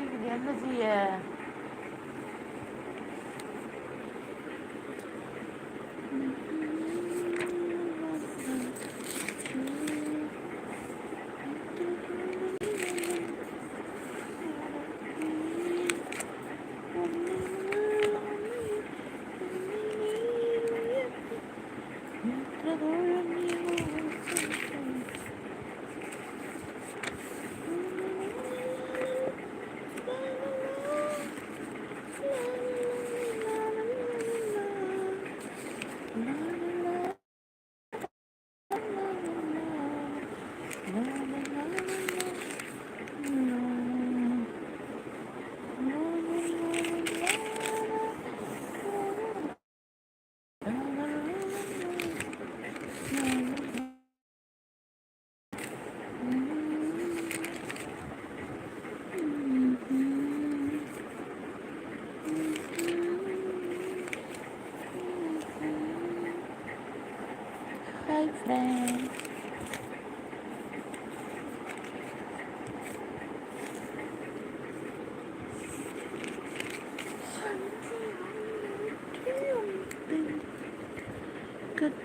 படிக்குது என்ன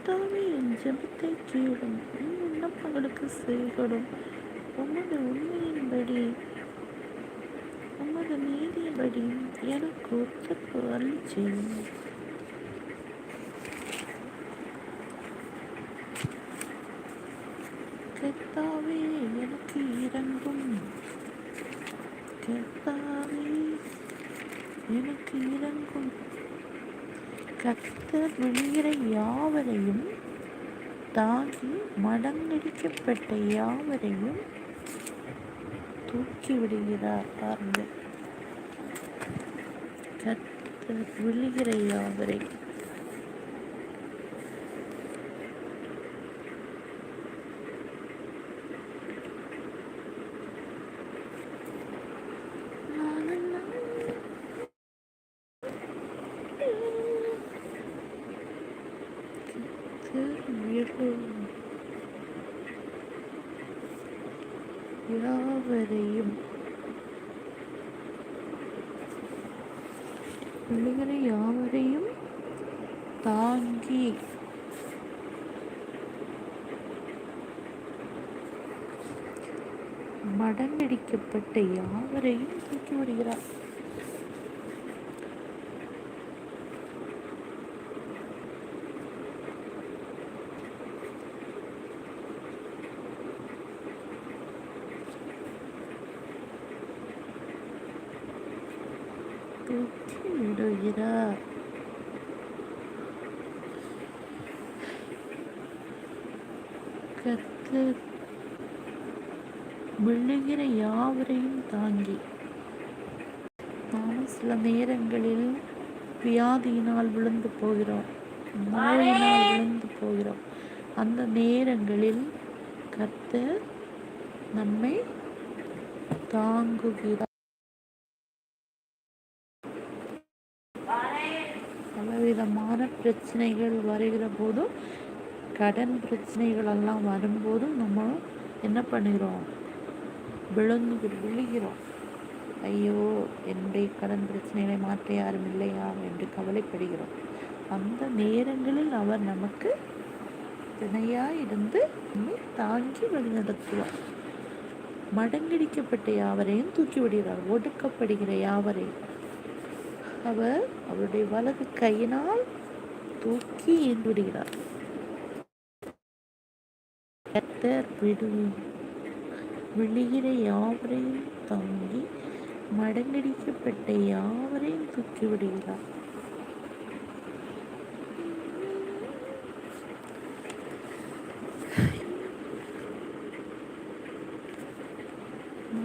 கர்த்தாவே என் ஜெபத்தை கேளும். என் விண்ணப்பங்களுக்கு செய்கடும். உமது உண்மையின்படி உமது நீதியின்படி எனக்கு ஒத்துக்கு அருளி செய்யும் கர்த்தாவே எனக்கு இறங்கும் கர்த்தாவே எனக்கு இறங்கும் கர்த்தர் விழுகிற யாவரையும் தாங்கி மடங்கடிக்கப்பட்ட யாவரையும் தூக்கி விடுகிறார் பாருங்க கர்த்தர் விழுகிற யாவரை கர்த்தர் விழும் யாவரையும். விழுகிற யாவரையும் தாங்கி. மடங்கடிக்கப்பட்ட யாவரையும் தூக்கி விடுகிறார் தூக்கி விடுகிறார் கர்த்தர் விழுகிற யாவரையும் தாங்கி சில நேரங்களில் வியாதியினால் விழுந்து போகிறோம். நோயினால் விழுந்து போகிறோம். அந்த நேரங்களில் கர்த்தர் நம்மை தாங்குகிறார். பலவிதமான பிரச்சனைகள் வருகிற போதும் கடன் பிரச்சனைகள் எல்லாம் வரும்போதும் நம்ம என்ன பண்ணுகிறோம்? விழுந்து விழுகிறோம். ஐயோ என்னுடைய கடன் பிரச்சனைகளை மாற்ற யாரும் இல்லையா என்று கவலைப்படுகிறோம். அந்த நேரங்களில் அவர் நமக்கு துணையாய் இருந்து தாங்கி வழிநடத்துவார் மடங்கடிக்கப்பட்ட யாவரையும் தூக்கி விடுகிறார். ஒடுக்கப்படுகிற யாவரையும் அவர் அவருடைய வலது கையினால் தூக்கி ஏந்து விடுகிறார். கர்த்தர் விழுகிற யாவரையும் தாங்கி மடங்கடிக்கப்பட்ட யாவரையும் தூக்கிவிடுகிறார்.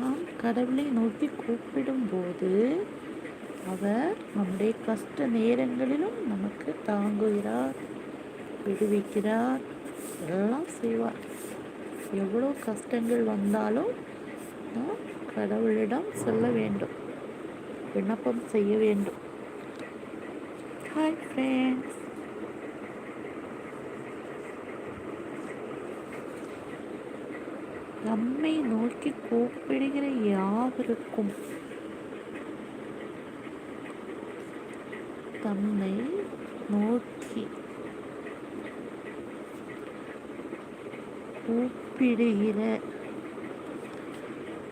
நாம் கடவுளை நோக்கி கூப்பிடும்போது அவர் நம்முடைய கஷ்ட நேரங்களிலும் நமக்கு தாங்குகிறார் விடுவிக்கிறார் எல்லாம் செய்வார். எவ்வளோ கஷ்டங்கள் வந்தாலும் கடவுளிடம் சொல்ல வேண்டும். விண்ணப்பம் செய்ய வேண்டும். ஹாய் ஃப்ரெண்ட்ஸ் நம்மை நோக்கி கூப்பிடுகிற யாவருக்கும் தம்மை நோக்கி கூப்பிடுகிற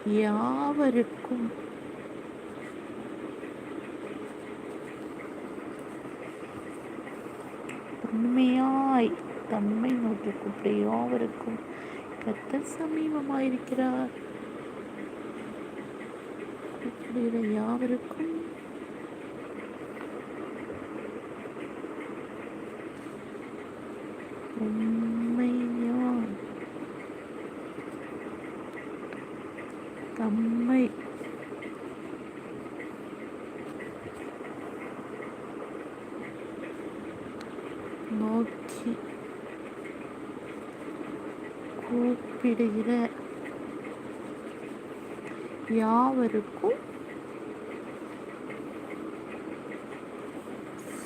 யாவருக்கும். உண்மையாய் தன்மை நோக்கி கூப்பிட யாவருக்கும் கர்த்தர் சமீபமாயிருக்கிறார். கூப்பிடுகிற யாவருக்கும் உண்மையாய் தம்மை நோக்கி கூப்பிடுகிற யாவருக்கும்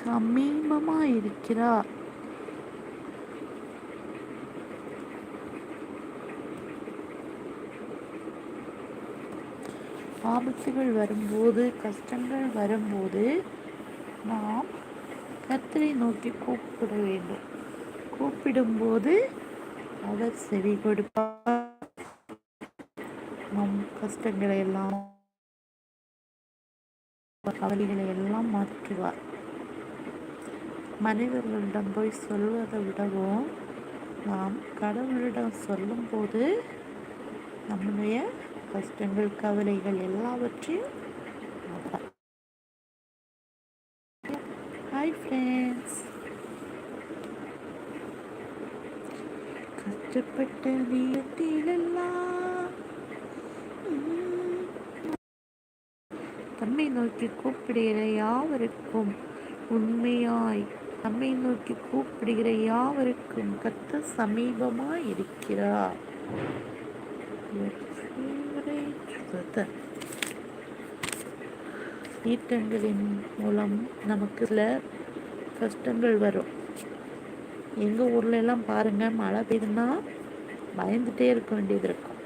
சமீபமாயிருக்கிறார். ஆபத்துகள் வரும்போது கஷ்டங்கள் வரும்போது நாம் கத்தரை நோக்கி கூப்பிட வேண்டும். கூப்பிடும்போது அவர் செவி கொடுப்பார். கஷ்டங்களை எல்லாம் கவலைகளை எல்லாம் மாற்றுவார். மனிதர்களிடம் போய் சொல்வதை விடவும் நாம் கடவுளிடம் சொல்லும்போது நம்முடைய கஷ்டங்கள் கவலைகள் எல்லாவற்றையும் ஹாய் ஃப்ரெண்ட்ஸ் கஷ்டப்பட்ட தம்மை நோக்கி கூப்பிடுகிற யாவருக்கும் உண்மையாய் நம்மை நோக்கி கூப்பிடுகிற யாவருக்கும் கத்த சமீபமாய் இருக்கிறார் ஈட்டங்களின் மூலம் நமக்கு சில கஷ்டங்கள் வரும். எங்கள் ஊர்ல எல்லாம் பாருங்க மழை பெய்யுதுன்னா பயந்துட்டே இருக்க வேண்டியது இருக்கும்.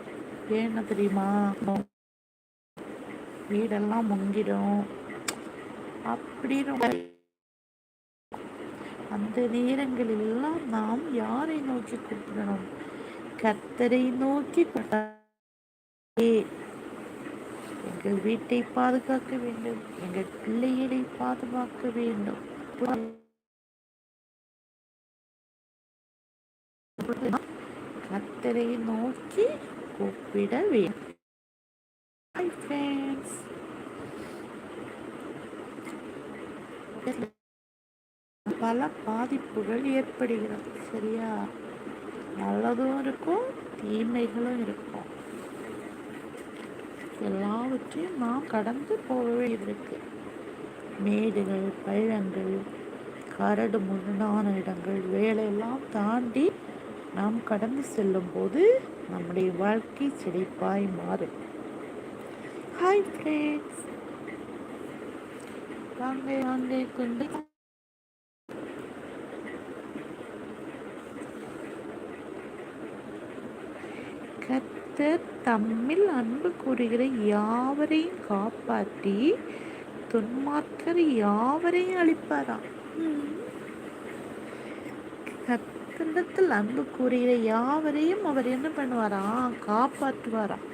ஏன்னா தெரியுமா? வீடெல்லாம் முங்கிடும். அப்படின்னு அந்த நேரங்களில் எல்லாம் நாம் யாரை நோக்கி கூப்பிடணும்? கத்தரை நோக்கி எங்கள் வீட்டை பாதுகாக்க வேண்டும். எங்கள் பிள்ளைகளை பாதுகாக்க வேண்டும். கத்தரை நோக்கி கூப்பிட வேண்டும். Hi friends. பல பாதிப்புகள் ஏற்படுகிறது சரியா? நல்லதும் இருக்கும் தீமைகளும் இருக்கும். எல்லாவற்றையும் நாம் கடந்து போக வேண்டியது இருக்கு. மேடுகள் பள்ளங்கள் கரடு முரடான இடங்கள் வேலையெல்லாம் தாண்டி நாம் கடந்து செல்லும் போது நம்முடைய வாழ்க்கை செழிப்பாய் மாறும். ஹாய் ஃப்ரெண்ட்ஸ் வாங்க வாங்க கொண்டு. கர்த்தர் தம்மில் அன்பு கூறுகிற யாவரையும் காப்பாற்றி துன்மார்க்கர் யாவரையும் அழிப்பாராம். கர்த்தரிடத்தில் அன்பு கூறுகிற யாவரையும் அவர் என்ன பண்ணுவாராம்? காப்பாற்றுவாராம்.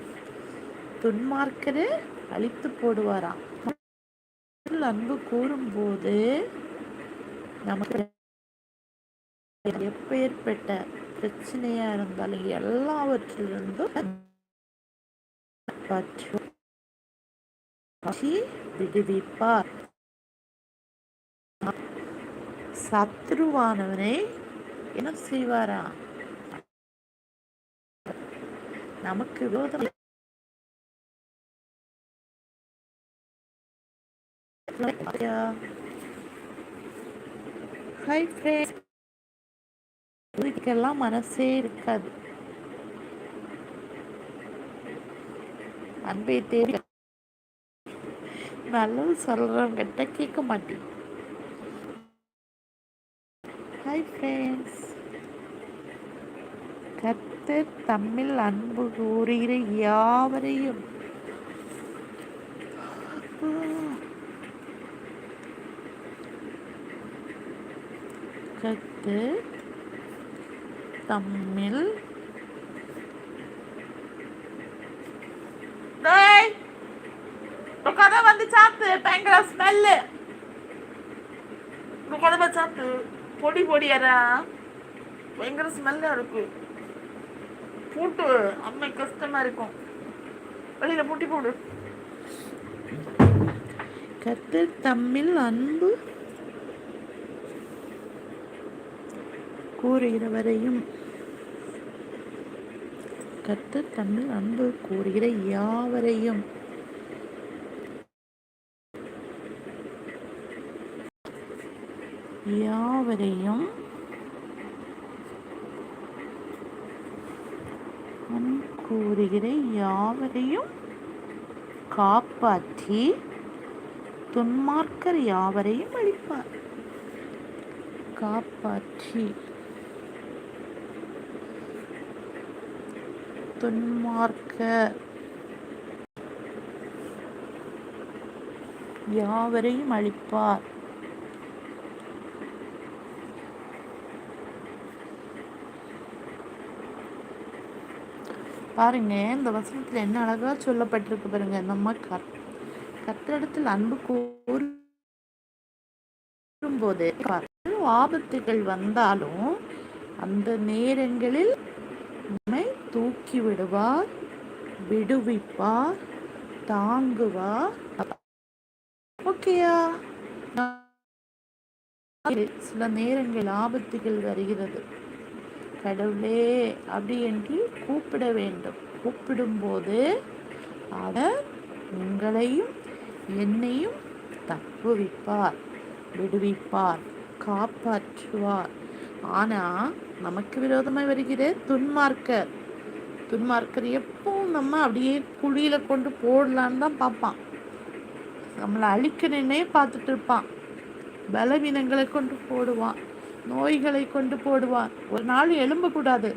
துன்மார்க்கரை அழித்து போடுவாராம். அன்பு கூறும்போது நமக்கு எப்பேற்பட்ட பிரச்சனையா இருந்தாலும் எல்லாவற்றிலிருந்தும் விடுவிப்பார். சத்ருவானவனை என்ன செய்வாரா நமக்கு விரோதம் ஹாய் ஃப்ரெண்ட்ஸ் இதுக்கெல்லாம் மனசே இருக்காது. அன்பை தேடி. நல்லது சொல்றவங்கிட்ட கேட்க மாட்டேன். ஹாய் ஃப்ரெண்ட்ஸ் கர்த்தர் தம்மில் அன்பு கூறுகிற யாவரையும் கர்த்தர் தம்மில் கதை வந்து சாப்பிட்டு பயங்கர ஸ்மெல்லு கதை சாப்பிட்டு பொடி பொடியாரா பயங்கர ஸ்மெல்லா இருக்கு. பூட்டு அம்மை கஷ்டமா இருக்கும். வெளியில பூட்டி போடு. கர்த்தர் தம்மில் அன்பு. கூறுகிறவரையும். கத்து தமிழ் அன்பு கூறுகிற யாவரையும். யாவரையும் கூறுகிற யாவரையும் காப்பாற்றி துன்மார்க்கர் யாவரையும் அழிப்பார். காப்பாற்றி துன்மார்க்க. யாவரையும் அழிப்பார். பாருங்க இந்த வசனத்துல என்ன அழகா சொல்லப்பட்டிருக்கு பாருங்க நம்ம கத்திரிடத்தில் அன்பு கூறும் போது ஆபத்துகள் வந்தாலும் அந்த நேரங்களில் தூக்கி விடுவார் விடுவிப்பார் தாங்குவார். ஓகேயா சில நேரங்கள் ஆபத்துகள் வருகிறது. கடவுளே அப்படி என்று கூப்பிட வேண்டும். கூப்பிடும்போது அவர் உங்களையும் என்னையும் தப்புவிப்பார் விடுவிப்பார் காப்பாற்றுவார். ஆனால் நமக்கு விரோதமாக வருகிற துன்மார்க்கர். துன்மார்க்கர் எப்பவும் நம்ம அப்படியே குழியில் கொண்டு போடலான்னு தான் பார்ப்பான். நம்மளை அழிக்கணுன்னே பார்த்துட்டு இருப்பான். பலவீனங்களை கொண்டு போடுவான். நோய்களை கொண்டு போடுவான். ஒரு நாள் எழும்பக்கூடாது.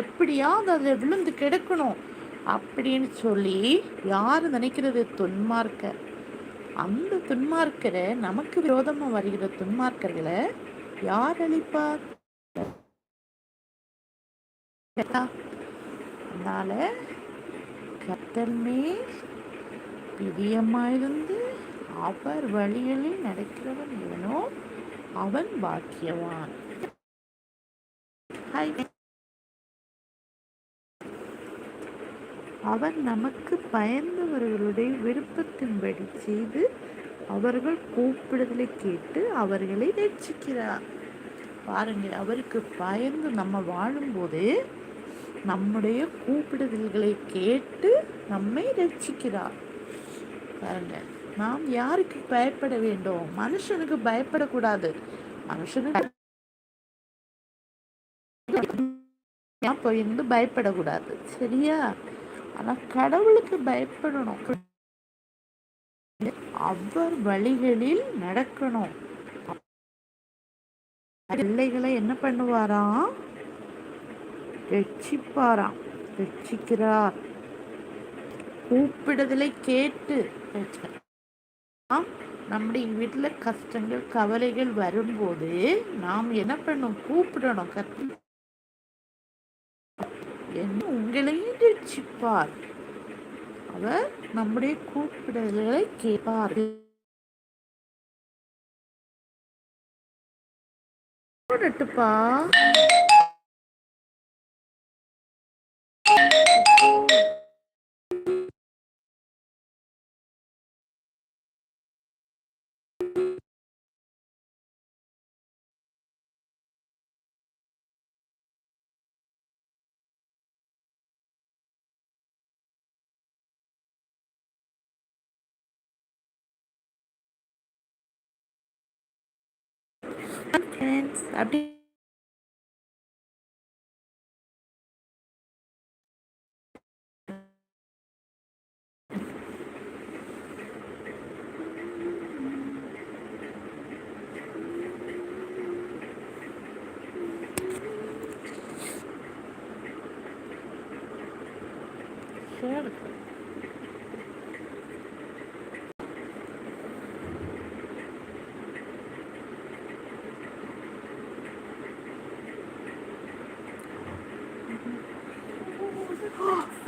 எப்படியாவது அதில் விழுந்து கிடக்கணும் அப்படின்னு சொல்லி யார் நினைக்கிறது? துன்மார்க்க. அந்த துன்மார்க்கரை நமக்கு விரோதமாக வருகிற துன்மார்க்கர்களை யார் அழிப்பார்? அதனால கத்தர் மேல் பிரியமாயிருந்து அவர் வழிகளில் நடக்கிறவன் எவனோ அவன் பாக்கியவான். அவன் நமக்கு பயந்தவர்களுடைய விருப்பத்தின்படி செய்து அவர்கள் கூப்பிடுதலை கேட்டு அவர்களை ரட்சிக்கிறார். பாருங்க அவருக்கு பயந்து நம்ம வாழும்போது நம்முடைய கூப்பிடுதல்களை கேட்டு நம்மை ரட்சிக்கிறார். பாருங்க நாம் யாருக்கு பயப்பட வேண்டும்? மனுஷனுக்கு பயப்படக்கூடாது. மனுஷனுக்கு போயிருந்து பயப்படக்கூடாது. சரியா? ஆனா கடவுளுக்கு பயப்படணும். அவர் வழிகளில் நடக்கணும். பிள்ளைகளை என்ன பண்ணுவாராம்? ரட்சிப்பாராம். ரட்சிக்கிறார். கூப்பிடுதலை கேட்டு நம்முடைய வீட்டில் கஷ்டங்கள் கவலைகள் வரும்போது நாம் என்ன பண்ணும் கூப்பிடணும். கத்து என்ன உங்களையும் ரட்சிப்பார். அவர் நம்முடைய கூப்பிடுதலை கேட்பார். போடட்டுப்பா ஃப்ரெண்ட்ஸ் அப்படி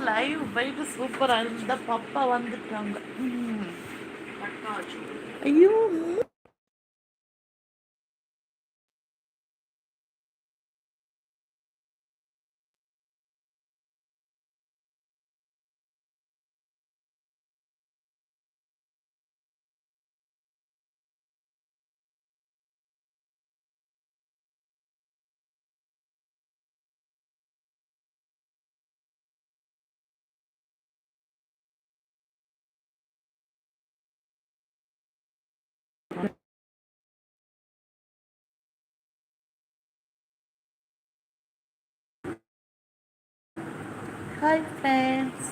லைவ் போயிட்டு சூப்பராக இருந்த பப்பா வந்துட்டாங்க. ஐயோ. Hi friends.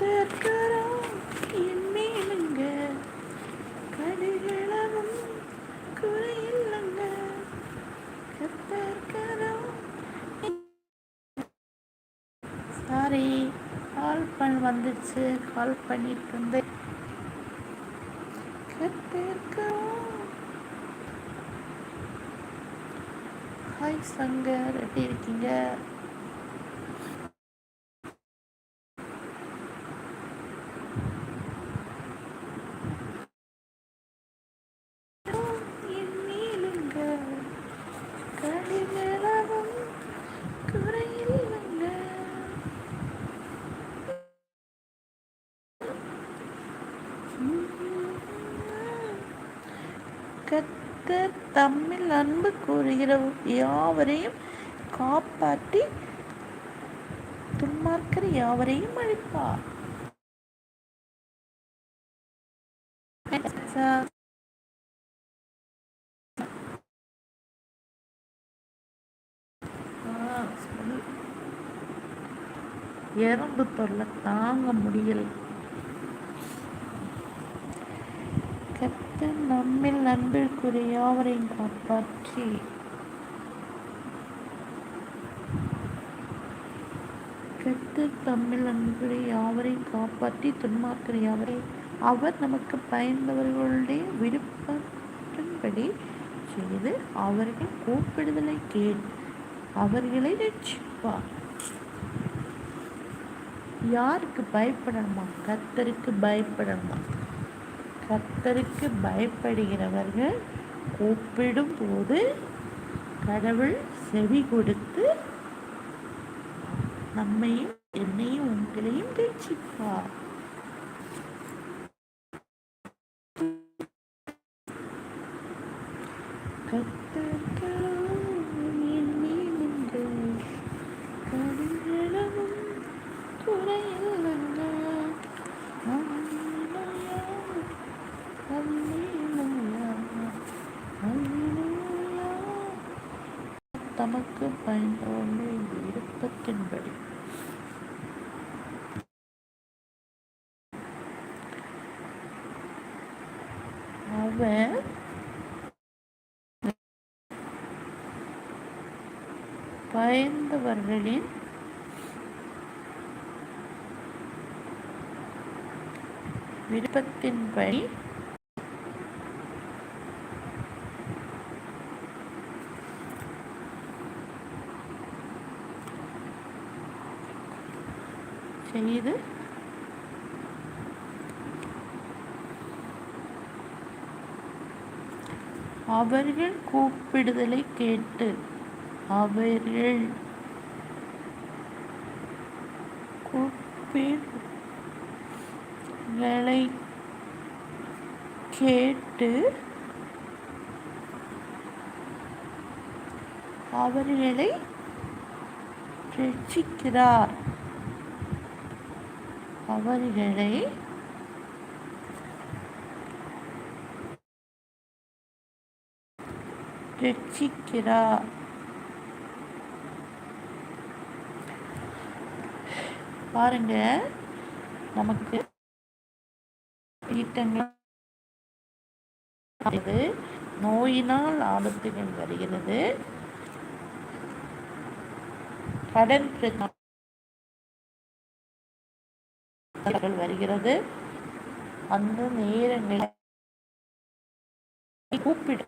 There it. வந்துச்சு கால் பண்ணிட்டு இருந்தேன் ஹாய் சங்கர் எப்படி இருக்கீங்க? கர்த்தர் தம்மில் அன்பு கூறுகிற யாவரையும் காப்பாற்றி துன்மார்க்கர் யாவரையும் அழிப்பார். எறும்பு தொல்லை தாங்க முடியல. கத்தர் நம்மில் அன்பிற்குரிய யாவரையும் காப்பாற்றி. கத்தர் தம்மில் அன்புடைய யாவரையும் காப்பாற்றி துன்மார்க்கிற யாவரை அவர் நமக்கு பயந்தவர்களுடைய விருப்பத்தின்படி செய்து அவர்கள் கூப்பிடுதலை கேள் அவர்களை ரட்சிப்பார். யாருக்கு பயப்படணுமா? கர்த்தருக்கு பயப்படணுமா? கர்த்தருக்கு பயப்படுகிறவர்கள் கூப்பிடும் போது கடவுள் செவி கொடுத்து நம்மையும் என்னையும் உங்களையும் ரட்சிப்பார். பயந்தவர்களின் விருப்பத்தின்படி செய்து அவர்கள் கூப்பிடுதலை கேட்டு அவர்கள் கூப்பிடுதலை கேட்டு அவர்களை ரட்சிக்கிறார். அவர்களை ரட்சிக்கிறார். பாருங்க. நமக்கு ஈட்டங்கள் இது நோயினால் ஆபத்துகள் வருகிறது. கடன் வருகிறது. அந்த நேரங்களில் கூப்பிடு.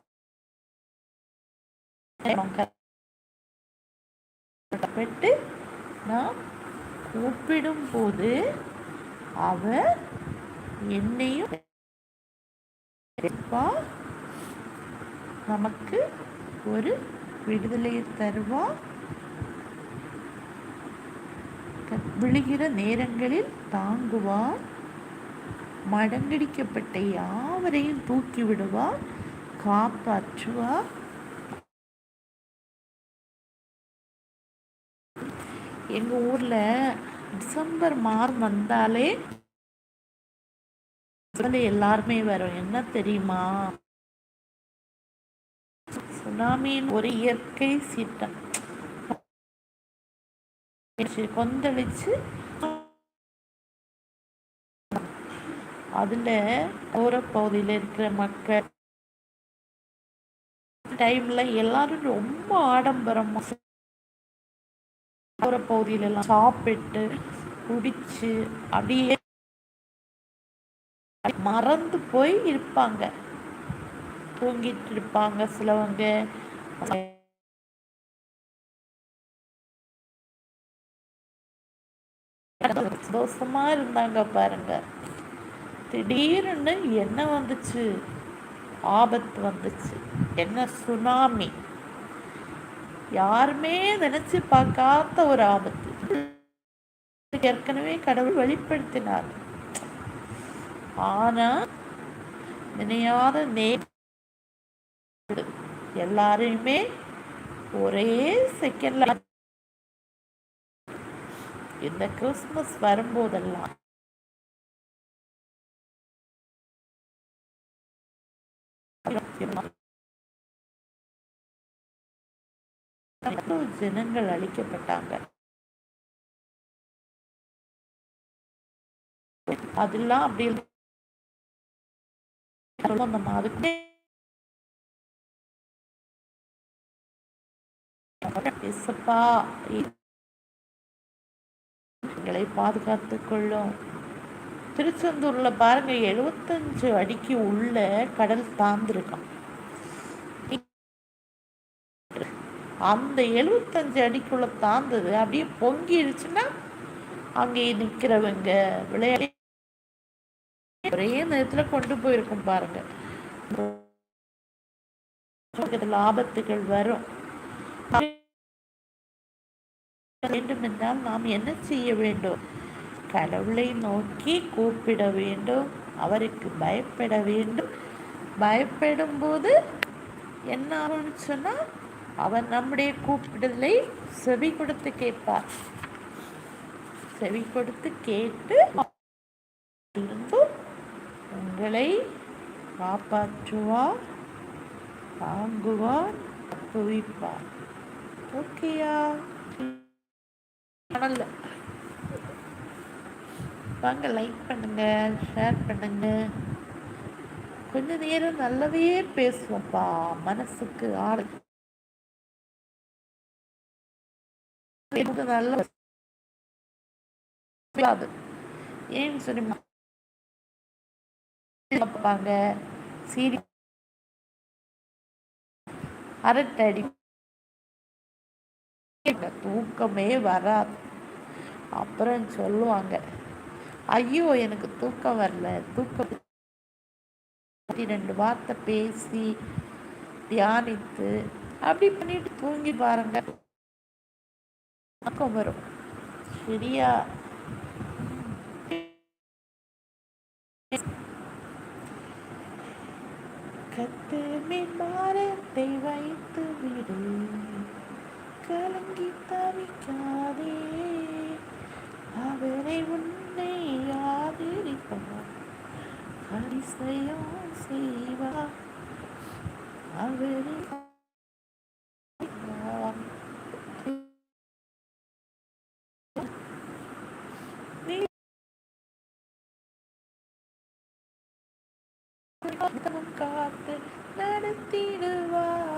நாம் நான் கூப்பிடும் போது அவர் என்னையும் நமக்கு ஒரு விடுதலையை தருவா விழுகிற நேரங்களில் தாங்குவார். மடங்கடிக்கப்பட்ட யாவரையும் தூக்கி விடுவார். காப்பாற்றுவார். எங்கள் ஊரில் டிசம்பர் மாதம் வந்தாலே எல்லாருமே வரும். என்ன தெரியுமா? சுனாமியின் ஒரு இயற்கை சீட்டம் கொந்தளிச்சு அதுல ஓர பகுதியில் இருக்கிற மக்கள் டைம்ல எல்லாரும் ரொம்ப ஆடம்பரமா ஓர பகுதியில எல்லாம் சாப்பிட்டு குடிச்சு அப்படியே மறந்து போய் இருப்பாங்க. தூங்கிட்டு இருப்பாங்க சிலவங்க. சந்தோஷமா இருந்தாங்க பாருங்க. திடீர்னு என்ன வந்துச்சு? ஆபத்து வந்துச்சு. என்ன சுனாமி. யாருமே நினைச்சு பார்க்காத ஒரு ஆபத்து. ஏற்கனவே கடவுள் வெளிப்படுத்தினார். ஆனா நினையாத நே எல்லாரையுமே ஒரே செகண்ட்ல இந்த கிறிஸ்மஸ் வரும்போதெல்லாம் ஜனங்கள் அழிக்கப்பட்டாங்க. அதெல்லாம் அப்படி நம்ம அதுக்கு எங்களை பாதுகாத்து கொள்ளும். திருச்செந்தூர்ல பாருங்க எழுபத்தஞ்சு அடிக்கு உள்ள கடல் தாழ்ந்திருக்கான் அந்த எழுபத்தஞ்சு அடிக்குள்ள தாழ்ந்தது அப்படியே பொங்கிடுச்சுன்னா அங்கே நிக்கிறவங்க விளையாடி ஒரே நேரத்துல கொண்டு போயிருக்கும் பாருங்க. ஆபத்துகள் வரும். வேண்டும் என்றால் நாம் என்ன செய்ய வேண்டும்? கடவுளை நோக்கி கூப்பிட வேண்டும். அவருக்கு பயப்பட வேண்டும். பயப்படும் போது என்ன ஆகும்னு சொன்னால் அவர் நம்முடைய கூப்பிடலை செவி கொடுத்து கேட்பார். செவி கொடுத்து கேட்டு இருந்தும் உங்களை காப்பாற்றுவார் தாங்குவார் குவிப்பார் ஓகேயா? பண்ணல வாங்க லைக் பண்ணுங்க ஷேர் பண்ணுங்க. கொஞ்ச நேரம் நல்லாவே பேசுவோம்ப்பா. மனசுக்கு ஆறு நல்ல ஏன்னு சொல்லி பார்ப்பாங்க. சீரி அரட்டடி. தூக்கமே வராது. அப்புறம் சொல்லுவாங்க. ஐயோ எனக்கு தூக்கம் வரல. தூக்கம் ரெண்டு வார்த்தை பேசி தியானித்து அப்படி பண்ணிட்டு தூங்கி பாருங்க. தூக்கம் வரும். சரியா? கத்து மின்மாரத்தை வைத்து விடு. கலங்கி தவிக்காதே. அவரை உன்னை ஆதரிப்பார் அதிசயம் செய்வார் அவரை காத்து நடத்திடுவார்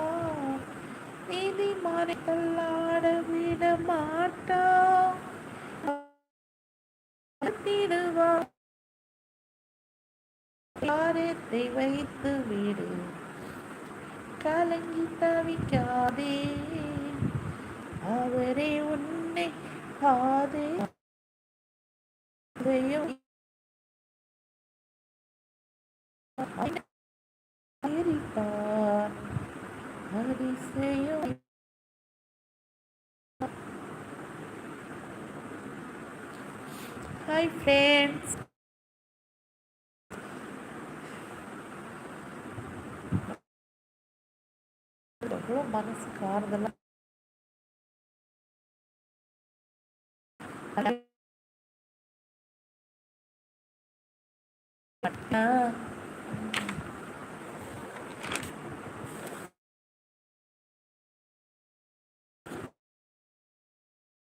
நீதி தள்ளாட விட மாட்டா காரியத்தை வைத்து விடு? கலங்கி தவிக்காதே? அவரே உன்னை பாதே இருப்பார் அதிசயம் ஹாய் ஃப்ரெண்ட்ஸ் எவ்வளோ காரதெல்லாம் ஆறுதலாக